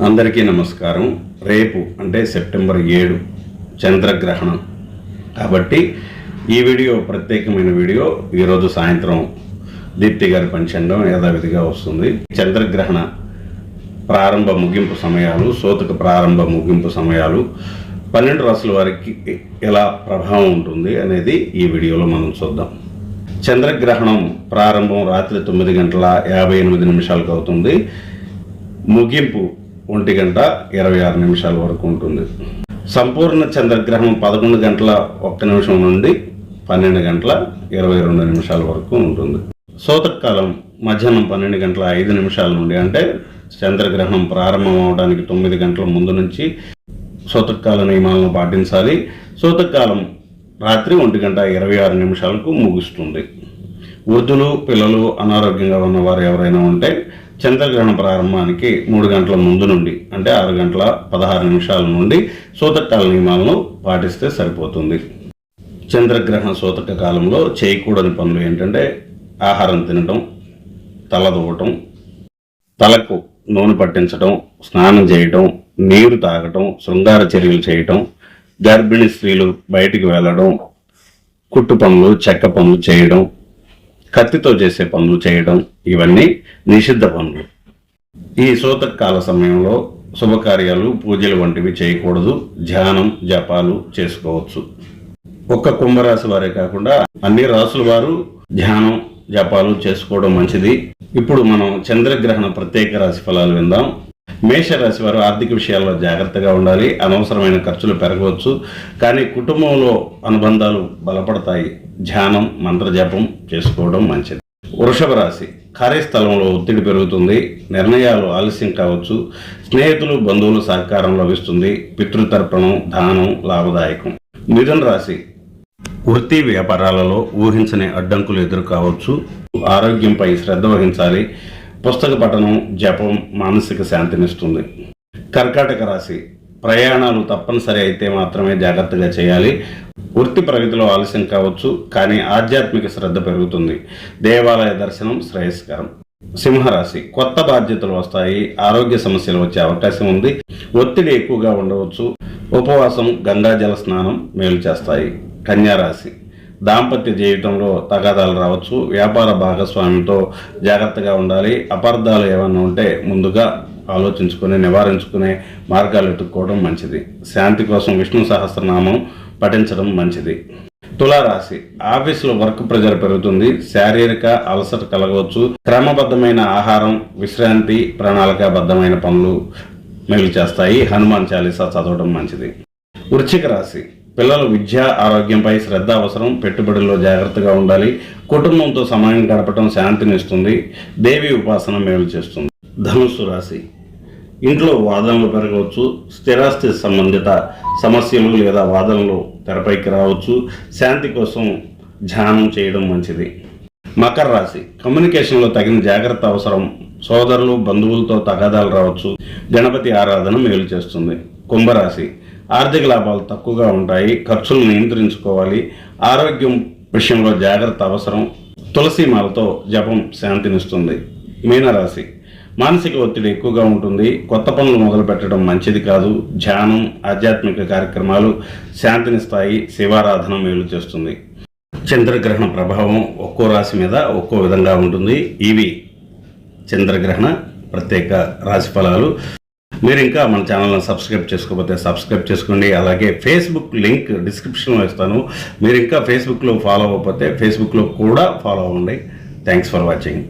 అందరికీ నమస్కారం. రేపు అంటే సెప్టెంబర్ ఏడు చంద్రగ్రహణం. కాబట్టి ఈ వీడియో ప్రత్యేకమైన వీడియో ఈరోజు సాయంత్రం దీప్తి గారి పంచండం యథావిధిగా వస్తుంది. చంద్రగ్రహణ ప్రారంభ ముగింపు సమయాలు సోతక ప్రారంభ ముగింపు సమయాలు పన్నెండు రాసుల వారికి ఎలా ప్రభావం ఉంటుంది అనేది ఈ వీడియోలో మనం చూద్దాం. చంద్రగ్రహణం ప్రారంభం రాత్రి తొమ్మిది గంటల యాభై ఎనిమిది నిమిషాలకు అవుతుంది. ముగింపు ఒంటి గంట ఇరవై ఆరు నిమిషాల వరకు ఉంటుంది. సంపూర్ణ చంద్రగ్రహణం పదకొండు గంటల ఒక్క నిమిషం నుండి పన్నెండు గంటల ఇరవై రెండు నిమిషాల వరకు ఉంటుంది. సోతకాలం మధ్యాహ్నం పన్నెండు గంటల ఐదు నిమిషాల నుండి అంటే చంద్రగ్రహణం ప్రారంభం అవడానికి తొమ్మిది గంటల ముందు నుంచి సోతకాల నియమాలను పాటించాలి. సోతకాలం రాత్రి ఒంటి గంట ఇరవై ఆరు నిమిషాలకు ముగుస్తుంది. వృద్ధులు పిల్లలు అనారోగ్యంగా ఉన్నవారు ఎవరైనా ఉంటే చంద్రగ్రహణ ప్రారంభానికి మూడు గంటల ముందు నుండి అంటే ఆరు గంటల పదహారు నిమిషాల నుండి సూతకాల నియమాలను పాటిస్తే సరిపోతుంది. చంద్రగ్రహణ సూతక కాలంలో చేయకూడని పనులు ఏంటంటే ఆహారం తినటం తల దువ్వటం తలకు నూనె పట్టించడం స్నానం చేయటం నీరు తాగటం శృంగార చర్యలు చేయటం గర్భిణీ స్త్రీలు బయటికి వెళ్ళడం కుట్టు పనులు చెక్క పనులు చేయడం కత్తితో చేసే పనులు చేయడం ఇవన్నీ నిషిద్ధ పనులు. ఈ సూతకాల సమయంలో శుభకార్యాలు పూజలు వంటివి చేయకూడదు. ధ్యానం జపాలు చేసుకోవచ్చు. ఒక్క కుంభరాశి వారే కాకుండా అన్ని రాసుల వారు ధ్యానం జపాలు చేసుకోవడం మంచిది. ఇప్పుడు మనం చంద్రగ్రహణ ప్రత్యేక రాశి ఫలాలు విందాం. మేషరాశి వారు ఆర్థిక విషయాల్లో జాగ్రత్తగా ఉండాలి. అనవసరమైన ఖర్చులు పెరగవచ్చు. కానీ కుటుంబంలో అనుబంధాలు బలపడతాయి. ధ్యానం మంత్రజపం చేసుకోవడం మంచిది. వృషభ రాశి కార్యస్థలంలో ఒత్తిడి పెరుగుతుంది. నిర్ణయాలు ఆలస్యం కావచ్చు. స్నేహితులు బంధువుల సహకారం లభిస్తుంది. పితృతర్పణం దానం లాభదాయకం. మిథున రాశి వృత్తి వ్యాపారాలలో ఊహించని అడ్డంకులు ఎదురు కావచ్చు ఆరోగ్యంపై శ్రద్ధ వహించాలి. పుస్తక పఠనం జపం మానసిక శాంతినిస్తుంది కర్కాటక రాశి. ప్రయాణాలు తప్పనిసరి అయితే మాత్రమే జాగ్రత్తగా చేయాలి. వృత్తి ప్రగతిలో ఆలస్యం కావచ్చు కానీ ఆధ్యాత్మిక శ్రద్ధ పెరుగుతుంది. దేవాలయ దర్శనం శ్రేయస్కరం. సింహరాశి. కొత్త బాధ్యతలు వస్తాయి ఆరోగ్య సమస్యలు వచ్చే అవకాశం ఉంది. ఒత్తిడి ఎక్కువగా ఉండవచ్చు. ఉపవాసం గంగాజల స్నానం మేలు చేస్తాయి. కన్యారాశి. దాంపత్య జీవితంలో తగాదాలు రావచ్చు. వ్యాపార భాగస్వామితో జాగ్రత్తగా ఉండాలి. అపార్థాలు ఏమైనా ఉంటే ముందుగా ఆలోచించుకుని నివారించుకునే మార్గాలు వెతుక్కోవడం మంచిది. శాంతి కోసం విష్ణు సహస్రనామం పఠించడం మంచిది. తులారాశి. ఆఫీసులో వర్క్ ప్రెజర్ పెరుగుతుంది. శారీరక అలసట కలగవచ్చు. క్రమబద్ధమైన ఆహారం విశ్రాంతి ప్రణాళికాబద్ధమైన పనులు మేలు చేస్తాయి. హనుమాన్ చాలీసా చదవడం మంచిది. వృశ్చిక రాశి. పిల్లల విద్య ఆరోగ్యంపై శ్రద్ధ అవసరం పెట్టుబడుల్లో జాగ్రత్తగా ఉండాలి. కుటుంబంతో సమయం గడపడం శాంతినిస్తుంది. దేవి ఉపాసన మేలు చేస్తుంది. ధనుస్సు రాశి. ఇంట్లో వాదనలు పెరగవచ్చు. స్థిరాస్తి సంబంధిత సమస్యలు లేదా వాదనలు తెరపైకి రావచ్చు. శాంతి కోసం ధ్యానం చేయడం మంచిది. మకర రాశి. కమ్యూనికేషన్లో తగిన జాగ్రత్త అవసరం. సోదరులు బంధువులతో తగాదాలు రావచ్చు. గణపతి ఆరాధన మేలు చేస్తుంది. కుంభరాశి. ఆర్థిక లాభాలు తక్కువగా ఉంటాయి ఖర్చులు నియంత్రించుకోవాలి ఆరోగ్యం విషయంలో జాగ్రత్త అవసరం. తులసి మాలతో జపం శాంతినిస్తుంది. మీనరాశి. మానసిక ఒత్తిడి ఎక్కువగా ఉంటుంది కొత్త పనులు మొదలు పెట్టడం మంచిది కాదు ధ్యానం ఆధ్యాత్మిక కార్యక్రమాలు శాంతినిస్తాయి శివారాధన మేలు చేస్తుంది. చంద్రగ్రహణ ప్రభావం ఒక్కో రాశి మీద ఒక్కో విధంగా ఉంటుంది. ఇవి చంద్రగ్రహణ ప్రత్యేక రాశి ఫలాలు. మీరు ఇంకా మన ఛానల్ని సబ్స్క్రైబ్ చేసుకోకపోతే సబ్స్క్రైబ్ చేసుకోండి. అలాగే ఫేస్బుక్ లింక్ డిస్క్రిప్షన్లో ఇస్తాను. మీరు ఇంకా ఫేస్బుక్లో ఫాలో అవ్వకపోతే ఫేస్బుక్లో కూడా ఫాలో అవ్వండి. Thanks for watching